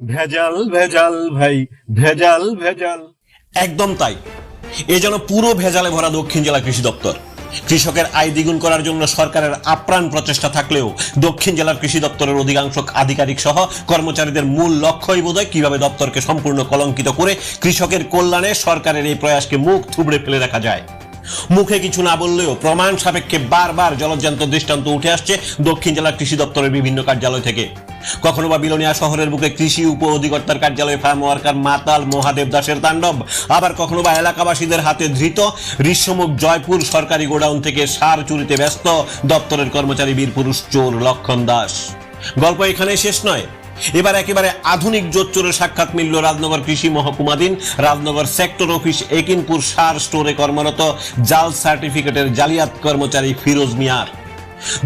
ভেজাল ভেজাল ভাই, ভেজাল ভেজাল। একদম তাই। এ যেন পুরো ভেজালে ভরা দক্ষিণ জেলা কৃষি দপ্তর। কৃষকের আয় দ্বিগুণ করার জন্য সরকারের আপ্রাণ প্রচেষ্টা থাকলেও দক্ষিণ জেলার কৃষি দপ্তরের অধিকাংশ আধিকারিক সহ কর্মচারীদের মূল লক্ষ্যই বোধহয় কীভাবে দপ্তরকে সম্পূর্ণ কলঙ্কিত করে কৃষকের কল্যাণে সরকারের এই প্রয়াসকে মুখ থুবড়ে ফেলে রাখা যায়। মুখে কিছু না বললেও প্রমাণ সাপেক্ষে বারবার জলজ্যান্ত দৃষ্টান্ত উঠে আসছে দক্ষিণ জেলার কৃষি দপ্তরের বিভিন্ন কার্যালয় থেকে। কখনো বা বিলোনিয়া শহরের বুকে কৃষি উপ অধিকর্তার কার্যালয়ে ফার্ম ওয়ার্কার মাতাল মহাদেব দাসের তাণ্ডব। আবার কখনো বা এলাকাবাসীদের হাতে ধৃত ঋষ্যমুখ জয়পুর সরকারি গোডাউন থেকে সার চুরিতে ব্যস্ত দপ্তরের কর্মচারী বীরপুরুষ চোর লক্ষণ দাস। গল্প এখানে শেষ নয়। এবার একেবারে আধুনিক জোচ্চোরের সাক্ষাৎ মিলল রাজনগর কৃষি মহকুমাধীন রাজনগর সেক্টর অফিস একিনপুর সার স্টোরে কর্মরত জাল সার্টিফিকেটের জালিয়াত কর্মচারী ফিরোজ মিয়ার।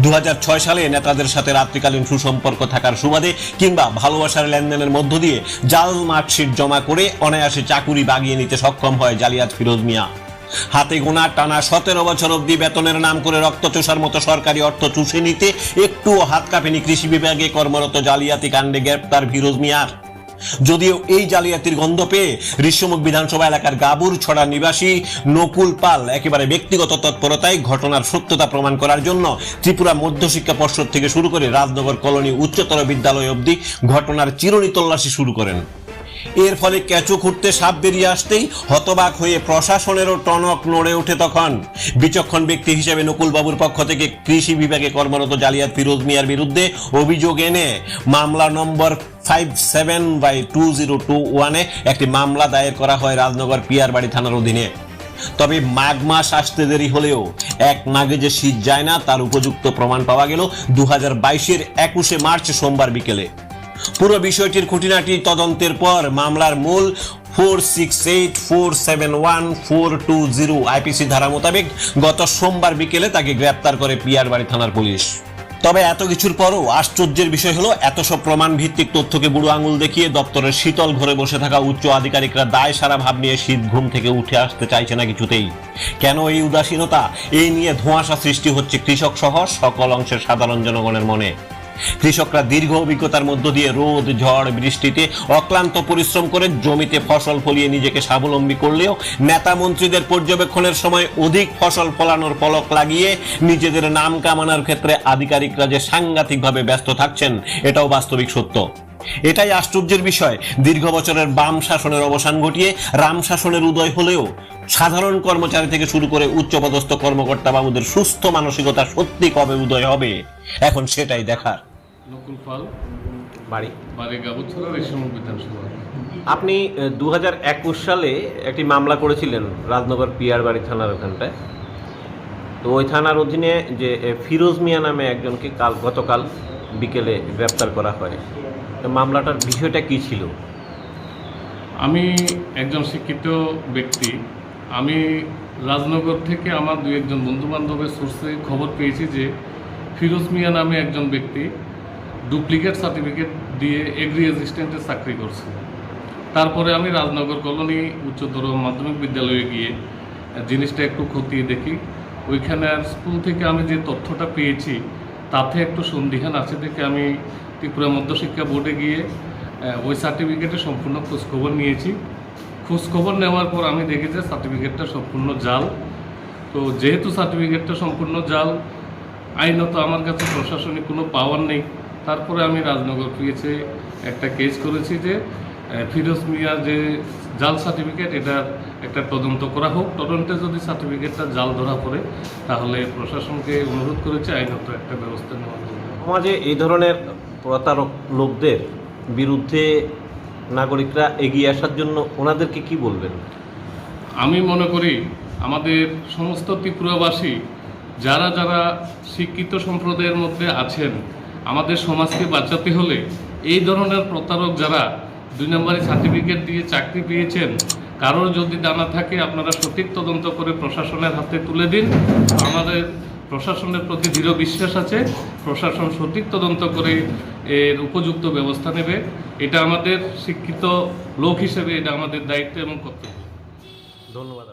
দু হাজার ছয় সালে নেতাদের সাথে রাত্রিকালীন সুসম্পর্ক থাকার সুবাদে কিংবা ভালোবাসার লেনদেনের মধ্য দিয়ে জাল মার্কশিট জমা করে অনায়াসে চাকুরি বাগিয়ে নিতে সক্ষম হয় জালিয়াত ফিরোজ মিয়া। হাতে গোনা টানা সতেরো বছর অবধি বেতনের নাম করে রক্ত চোষার মতো সরকারি অর্থ চুষে নিতে একটুও হাত কাঁপেনি কৃষি বিভাগে কর্মরত জালিয়াতি কাণ্ডে গ্রেপ্তার ফিরোজ মিয়ার। যদিও এই জালিয়াতির গন্ধ পেয়ে ঋষ্যমুখ বিধানসভা এলাকার গাবুর ছড়া নিবাসী নকুল পাল একেবারে ব্যক্তিগত তৎপরতায় ঘটনার সত্যতা প্রমাণ করার জন্য ত্রিপুরা মধ্যশিক্ষা পর্ষদ থেকে শুরু করে রাজনগর কলোনি উচ্চতর বিদ্যালয় অবধি ঘটনার চিরুনি তল্লাশি শুরু করেন। এর ফলে কেঁচো খুঁড়তে সাপ বেরিয়ে আসতেই হতবাক হয়ে প্রশাসনেরও টনক নড়ে ওঠে তখন। বিচক্ষণ ব্যক্তি হিসেবে নকুলবাবুর পক্ষ থেকে কৃষি বিভাগে কর্মরত জালিয়াত ফিরোজ মিয়ার বিরুদ্ধে অভিযোগ এনে মামলা নম্বর five seven by two zero two ওয়ানে একটি মামলা দায়ের করা হয় রাজনগর পিয়ার বাড়ি থানার অধীনে। তবে মাঘ মাস আসতে দেরি হলেও এক নাগে যে শীত যায় না, তার উপযুক্ত প্রমাণ পাওয়া গেল দু হাজার বাইশের একুশে মার্চ সোমবার বিকেলে। পুরো বিষয়টির খুঁটিনাটি তদন্তের পর মামলার মূল four six eight four seven one four two zero IPC ধারা মোতাবেক গত সোমবার বিকেলে তাকে গ্রেপ্তার করে পিয়ারবাড়ি থানার পুলিশ। তবে এত কিছুর পরও আশ্চর্যের বিষয় হলো, এত সব প্রমাণ ভিত্তিক তথ্যকে বুড়ো আঙুল দেখিয়ে দপ্তরের শীতল ঘরে বসে থাকা উচ্চ আধিকারিকরা দায় সারা ভাব নিয়ে শীত ঘুম থেকে উঠে আসতে চাইছে না কিছুতেই। কেন এই উদাসীনতা? এই নিয়ে ধোঁয়াশা সৃষ্টি হচ্ছে কৃষক সহ সকল অংশের সাধারণ জনগণের মনে। কৃষকরা দীর্ঘ অভিজ্ঞতার মধ্য দিয়ে রোদ, ঝড়, বৃষ্টিতে অক্লান্ত পরিশ্রম করে জমিতে ফসল ফলিয়ে নিজেকে স্বাবলম্বী করলেও নেতা মন্ত্রীদের পর্যবেক্ষণের সময় অধিক ফসল ফলানোর ফলক লাগিয়ে নিজেদের নাম কামানোর ক্ষেত্রে আধিকারিকরা যে সাংঘাতিকভাবে ব্যস্ত থাকছেন, এটাও বাস্তবিক সত্য। এটাই আশ্চর্যের বিষয়। দীর্ঘ বছরের বাম শাসনের অবসান ঘটিয়ে রাম শাসনের উদয় হলেও সাধারণ কর্মচারী থেকে শুরু করে উচ্চপদস্থ কর্মকর্তা বাবুদের সুস্থ মানসিকতা সত্যি কবে উদয় হবে? এখন সেটাই দেখার। নকুল পাল। বাড়ি। বাড়ি গাবুছড়া রেশম বিধানসভা। আপনি দু হাজার একুশ সালে একটি মামলা করেছিলেন রাজনগর পিয়ার বাড়ি থানার ওখানটায়। তো ওই থানার অধীনে যে ফিরোজ মিয়া নামে একজনকে কাল গতকাল বিকেলে গ্রেপ্তার করা হয়। তো মামলাটার বিষয়টা কি ছিল? আমি একজন শিক্ষিত ব্যক্তি। আমি রাজনগর থেকে আমার দু একজন বন্ধু বান্ধবের সোর্সে খবর পেয়েছি যে ফিরোজ মিয়া নামে একজন ব্যক্তি ডুপ্লিকেট সার্টিফিকেট দিয়ে এগ্রি অ্যাসিস্ট্যান্টের চাকরি করছে। তারপরে আমি রাজনগর কলোনি উচ্চতর মাধ্যমিক বিদ্যালয়ে গিয়ে জিনিসটা একটু খতিয়ে দেখি। ওইখানে স্কুল থেকে আমি যে তথ্যটা পেয়েছি, তাতে একটু সন্দিহান আছে দেখে আমি ত্রিপুরা মধ্যশিক্ষা বোর্ডে গিয়ে ওই সার্টিফিকেটে সম্পূর্ণ খোঁজখবর নিয়েছি। খোঁজখবর নেওয়ার পর আমি দেখি যে সার্টিফিকেটটা সম্পূর্ণ জাল। তো যেহেতু সার্টিফিকেটটা সম্পূর্ণ জাল, আইনত আমার কাছে প্রশাসনিক কোনো পাওয়ার নেই। তারপরে আমি রাজনগর পিএসে একটা কেস করেছি যে ফিরোজ মিয়া যে জাল সার্টিফিকেট এটা একটা তদন্ত করা হোক। তদন্তে যদি সার্টিফিকেটটা জাল ধরা পড়ে তাহলে প্রশাসনকে অনুরোধ করেছে আইনত একটা ব্যবস্থা জন্য। সমাজে এই ধরনের প্রতারক লোকদের বিরুদ্ধে নাগরিকরা এগিয়ে আসার জন্য ওনাদেরকে কি বলবেন? আমি মনে করি আমাদের সমস্ত ত্রিপুরাবাসী যারা যারা শিক্ষিত সম্প্রদায়ের মধ্যে আছেন আমাদের সমাজকে বাঁচাতে হলে এই ধরনের প্রতারক যারা দুই নম্বরে সার্টিফিকেট দিয়ে চাকরি পেয়েছেন, কারোর যদি জানা থাকে, আপনারা সঠিক তদন্ত করে প্রশাসনের হাতে তুলে দিন। আমাদের প্রশাসনের প্রতি দৃঢ় বিশ্বাস আছে। প্রশাসন সঠিক তদন্ত করে এর উপযুক্ত ব্যবস্থা নেবে। এটা আমাদের শিক্ষিত লোক হিসেবে এটা আমাদের দায়িত্ব এবং কর্তব্য। ধন্যবাদ।